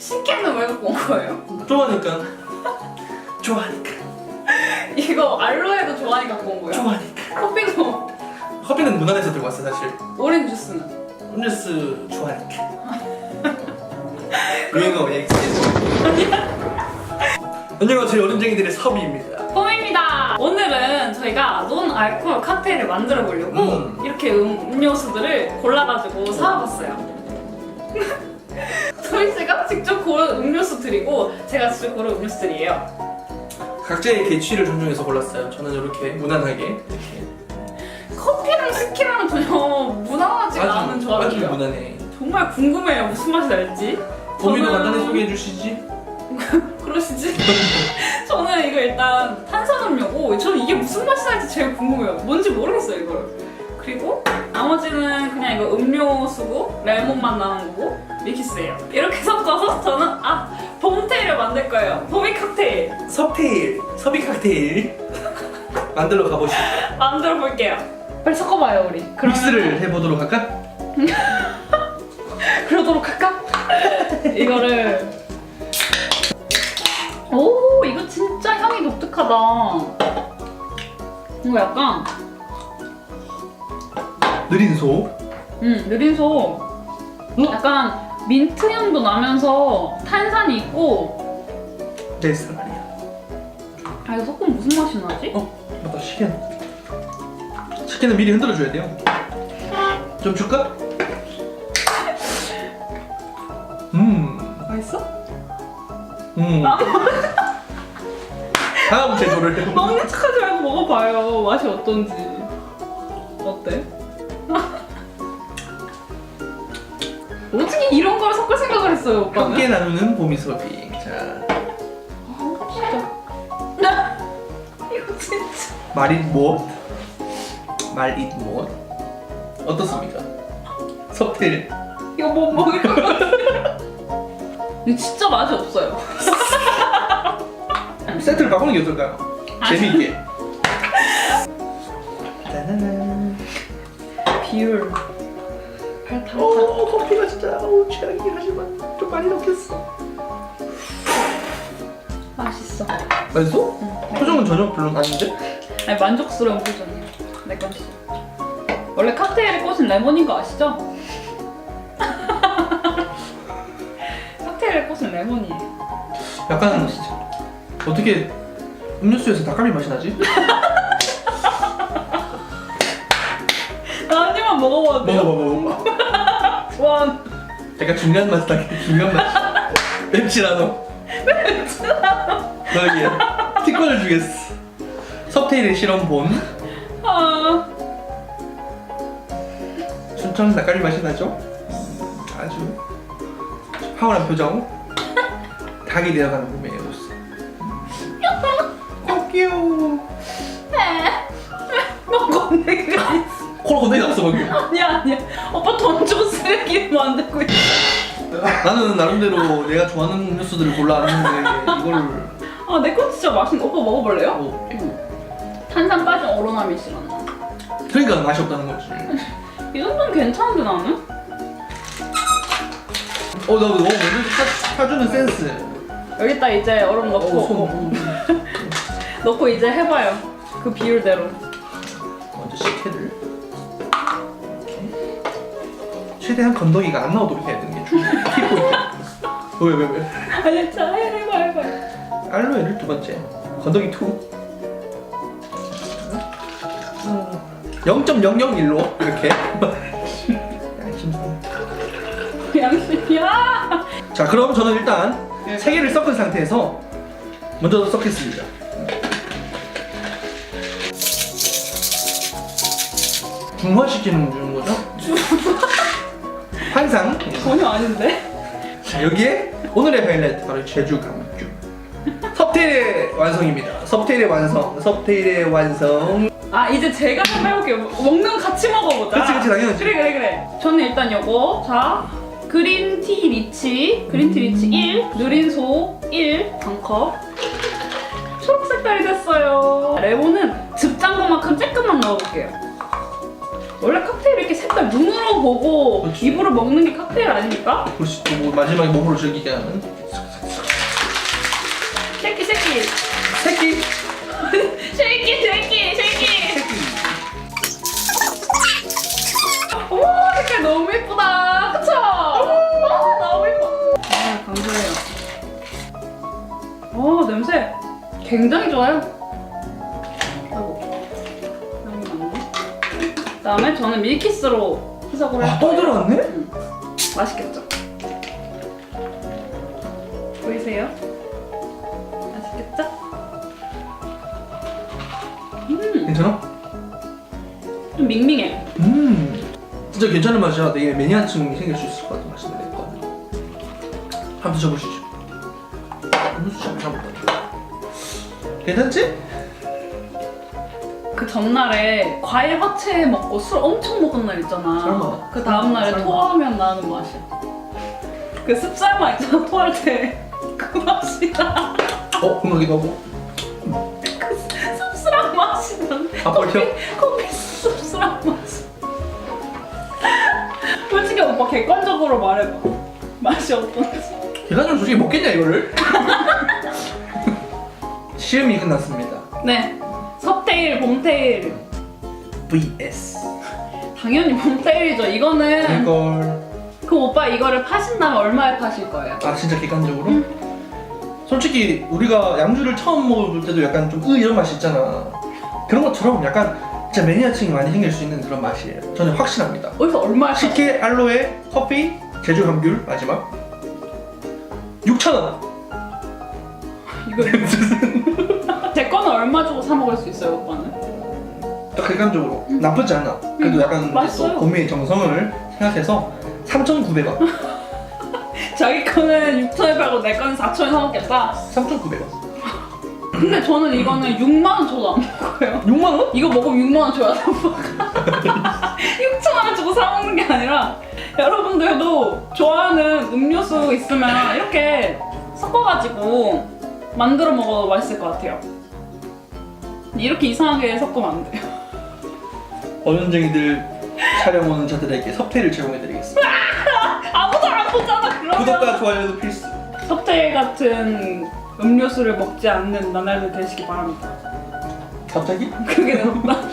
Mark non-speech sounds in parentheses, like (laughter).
신캐는 왜 갖고 온 거예요? 좋아하니까. 좋아하니까. 이거 알로에도 좋아하니 갖고 온 거예요? 좋아하니까. 커피도 커피는 무난해서 들고 왔어 사실. 오렌지 주스는 음료수 좋아하니까. (laughs) 유행어 엑스. 안녕하세요 어른쟁이들의 섭이입니다. 봄입니다. 오늘은 저희가 논 알코올 칵테일을 만들어 보려고 음. 이렇게 음, 음료수들을 골라가지고 사와봤어요. (laughs) 소희 씨가 직접 고른 음료수들이고 제가 직접 고른 음료수들이에요. 각자의 개취를 존중해서 골랐어요. 저는 이렇게 무난하게 커피랑 스키랑은 전혀 무난하지가 않은 아주 조합이에요. 무난해. 정말 궁금해요. 무슨 맛이 날지. 봄이도 저는- 간단히 소개해 주시지. (laughs) 그러시지? (laughs) 저는 이거 일단 탄산음료고 저는 이게 무슨 맛이 날지 제일 궁금해요. 뭔지 모르겠어요 이걸. 그리고 나머지는 그냥 이거 음료수고 레몬 맛 나는 거고 밀키스예요. 이렇게 (laughs) 섞어서 저는 아 봄테일을 만들 거예요. 봄이 칵테일 섭테일, 섭이 칵테일 (laughs) 만들러 가보시죠. 만들어 볼게요. 빨리 섞어봐요 우리. 그러면 믹스를 해보도록 할까? (laughs) 그러도록 할까? 이거를 오 이거 진짜 향이 독특하다. 이거 약간 느린 소. 음, 느린소 약간 민트 향도 나면서 탄산이 있고 내 스타일이야. 아 이거 섞으면 무슨 맛이 나지? 어, 맞다 식혜는. 식혜는 미리 흔들어 줘야 돼요. 좀 줄까? 음, 맛있어? 음. 다음 제조를. 먹는 척하지 말고 먹어봐요 맛이 어떤지 어떻게 이런 걸 섞을 생각을 했어요 오빠는? 함께 나누는 봄이 소비. 자, 아, 진짜 이거 진짜 말잇 못, 말잇 못. 어떻습니까? 섭텔. 이거 못 먹을 것 같아 진짜 맛이 없어요 (laughs) 세트를 바꾸는 게 어떨까요? 아. 재미있게. 짜자잔. (laughs) 비율 발타 오 커피가 진짜 오 취향이긴 하지만 좀 많이 넣겠어. 맛있어 맛있어? 응. 표정은 전혀 별로 아닌데? 아니 만족스러운 표정이야 내 것이 원래 칵테일의 꽃은 레몬인 거 아시죠? (laughs) 칵테일의 꽃은 레몬이에요 약간 아시죠? 어떻게 음료수에서 닭갈비 맛이 나지? (laughs) 먹어봐도 돼요? 먹어봐 먹어봐. 원 약간 중간 맛 나게 중간 맛. 맵지라도. 너에게 티콘을 주겠어. 섭테일의 실험 본 아, 순천 닭갈비 맛이 나죠? 아주 황홀한 표정. 닭이 되어가는 꿈의 모습. (laughs) 어 귀여워. 코로 건더기 났어 방금. (laughs) 아니야 아니야 오빠 돈 주고 쓰레기 만들고 있어 나는 나름대로 내가 좋아하는 음료수들을 골라왔는데 이걸 아내 거 진짜 맛있는 오빠 먹어볼래요? 어, 탄산 빠진 오로나미 싫었나? 그러니까 맛이 없다는 거지. 이 정도면 괜찮은데 나는? 어, 나 너무 먼저 사, 사주는 센스. 여기다 이제 얼음 넣고 어, 손. (laughs) 넣고 이제 해봐요 그 비율대로 먼저 식혜를. 최대한 건더기가 안 나오도록 해야 되는 게 중요해. 킥포인트. 왜, 왜, 왜? 아니 자 해봐 해봐 알로에를 두 번째. 건더기 2. 0.001로 이렇게. 양심상. 양심이야 자, 그럼 저는 일단 세 개를 섞은 상태에서 먼저 섞겠습니다. 중화시키는 거죠? 항상? 전혀 아닌데? 자, 여기에 오늘의 하이라이트 바로 제주 감귤 섭테일의 완성입니다. 섭테일의 완성 섭테일의 완성. 아 이제 제가 한번 해볼게요. 먹는 거 같이 먹어보자. 그치, 그치, 당연하지. 그래 그래 그래. 저는 일단 요거 자 그린티 리치 그린티 리치 1 느린소 1 반컵. 초록 색깔이 됐어요. 레몬은 즙짠 것만큼 조금만 넣어볼게요 원래 칵테일이 이렇게 색깔 눈으로 보고 그렇지. 입으로 먹는 게 칵테일 아닙니까? 그렇지. 또뭐 마지막에 몸으로 즐기게 하는. 새끼 새끼 새끼 쉐이키. 쉐이키 쉐이키 오 색깔 너무 예쁘다. 그쵸? 아 너무 예뻐. 아 감사해요. 오 냄새 굉장히 좋아요 그다음에 저는 밀키스로 해석을 할 아또 거예요 들어갔네? 음, 맛있겠죠? 보이세요? 맛있겠죠? 음, 괜찮아? 좀 밍밍해. 음 진짜 괜찮은 맛이야 되게 매니아층이 생길 수 있을 것 같은 맛인데 한번 드셔보시죠 음료수 잘 먹다 괜찮지? 그 전날에 과일 화채 먹고 술 엄청 먹은 날 있잖아. 설마. 그 다음날에 설마. 토하면 나는 맛이야. 그 습살맛 있잖아, 토할 때. 그 맛이 나. 어? 궁금하기도 하고 씁쓸한 맛이 나. 아 벌써? 커피 씁쓸한 맛이. 솔직히 오빠 객관적으로 말해봐. 맛이 어떤지. 계란을 솔직히 먹겠냐 이거를? (laughs) 시음이 끝났습니다 네. 섭테일, 봄테일. vs 당연히 봄테일이죠. 이거는 이걸. 그 오빠 이거를 파신다면 얼마에 파실 거예요? 아 진짜 객관적으로? 솔직히 우리가 양주를 처음 먹을 때도 약간 좀 으 이런 맛이 있잖아. 그런 것처럼 약간 진짜 매니아층이 많이 생길 수 있는 그런 맛이에요. 저는 확신합니다. 어디서 얼마에 파실 식혜 알로에 커피 제주 감귤 마지막. 6,000원. (laughs) 이거 얼마 사 먹을 수 있어요, 오빠는? 딱 객관적으로 나쁘지 않아 그래도 음, 약간 맛있어요. 또 구매의 정성을 생각해서 3,900원 (laughs) 자기 거는 6천에 팔고 내 거는 4천에 사 먹겠다. 3,900원 근데 저는 이거는 6만 원 줘도 안 먹어요. 6만 원? 이거 먹으면 6만 원 줘야 돼, 오빠가. (laughs) 6천 원 주고 사 먹는 게 아니라 여러분들도 좋아하는 음료수 있으면 이렇게 섞어가지고 만들어 먹어도 맛있을 것 같아요. 이렇게 이상하게 섞으면 안 돼요. 어른쟁이들 촬영 오는 자들에게 섭태를 제공해드리겠습니다 아무도 안 보잖아, 그러면. 구독과 좋아요도 필수 섭태 같은 음료수를 먹지 않는 나날들 되시기 바랍니다. 갑자기? 그게 내 농담.